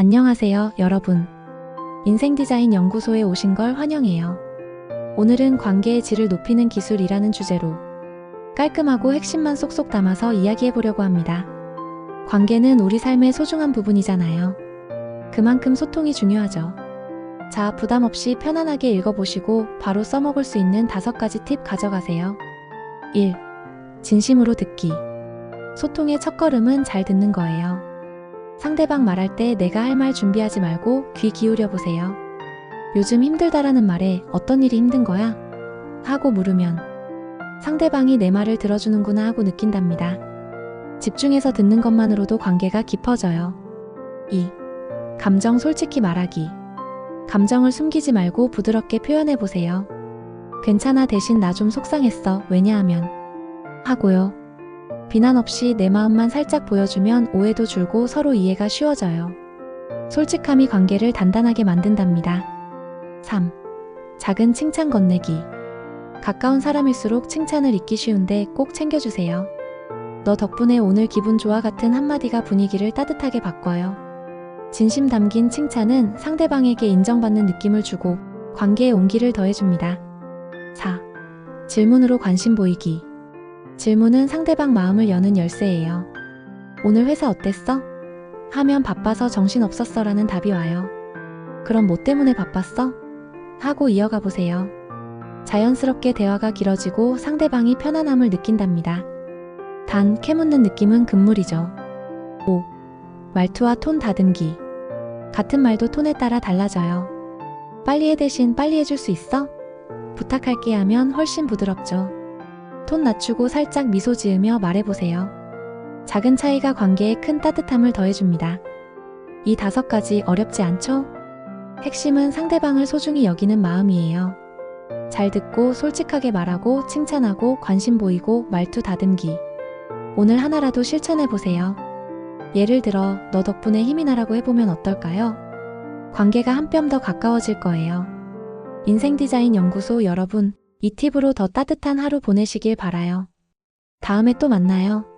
안녕하세요, 여러분. 인생 디자인 연구소에 오신 걸 환영해요. 오늘은 관계의 질을 높이는 기술이라는 주제로 깔끔하고 핵심만 쏙쏙 담아서 이야기해 보려고 합니다. 관계는 우리 삶의 소중한 부분이잖아요. 그만큼 소통이 중요하죠. 자, 부담 없이 편안하게 읽어보시고 바로 써먹을 수 있는 다섯 가지 팁 가져가세요. 1. 진심으로 듣기. 소통의 첫걸음은 잘 듣는 거예요. 상대방 말할 때 내가 할 말 준비하지 말고 귀 기울여 보세요. 요즘 힘들다라는 말에 어떤 일이 힘든 거야? 하고 물으면 상대방이 내 말을 들어주는구나 하고 느낀답니다. 집중해서 듣는 것만으로도 관계가 깊어져요. 2. 감정 솔직히 말하기. 감정을 숨기지 말고 부드럽게 표현해 보세요. 괜찮아 대신 나 좀 속상했어. 왜냐하면 하고요. 비난 없이 내 마음만 살짝 보여주면 오해도 줄고 서로 이해가 쉬워져요. 솔직함이 관계를 단단하게 만든답니다. 3. 작은 칭찬 건네기. 가까운 사람일수록 칭찬을 잊기 쉬운데 꼭 챙겨주세요. 너 덕분에 오늘 기분 좋아 같은 한마디가 분위기를 따뜻하게 바꿔요. 진심 담긴 칭찬은 상대방에게 인정받는 느낌을 주고 관계의 온기를 더해줍니다. 4. 질문으로 관심 보이기. 질문은 상대방 마음을 여는 열쇠예요. 오늘 회사 어땠어? 하면 바빠서 정신 없었어 라는 답이 와요. 그럼 뭐 때문에 바빴어? 하고 이어가 보세요. 자연스럽게 대화가 길어지고 상대방이 편안함을 느낀답니다. 단, 캐묻는 느낌은 금물이죠. 5. 말투와 톤 다듬기. 같은 말도 톤에 따라 달라져요. 빨리 해 대신 빨리 해줄 수 있어? 부탁할게 하면 훨씬 부드럽죠. 톤 낮추고 살짝 미소 지으며 말해보세요. 작은 차이가 관계에 큰 따뜻함을 더해줍니다. 이 다섯 가지 어렵지 않죠? 핵심은 상대방을 소중히 여기는 마음이에요. 잘 듣고 솔직하게 말하고 칭찬하고 관심 보이고 말투 다듬기. 오늘 하나라도 실천해보세요. 예를 들어, 너 덕분에 힘이 나라고 해보면 어떨까요? 관계가 한 뼘 더 가까워질 거예요. 인생 디자인 연구소 여러분, 이 팁으로 더 따뜻한 하루 보내시길 바라요. 다음에 또 만나요.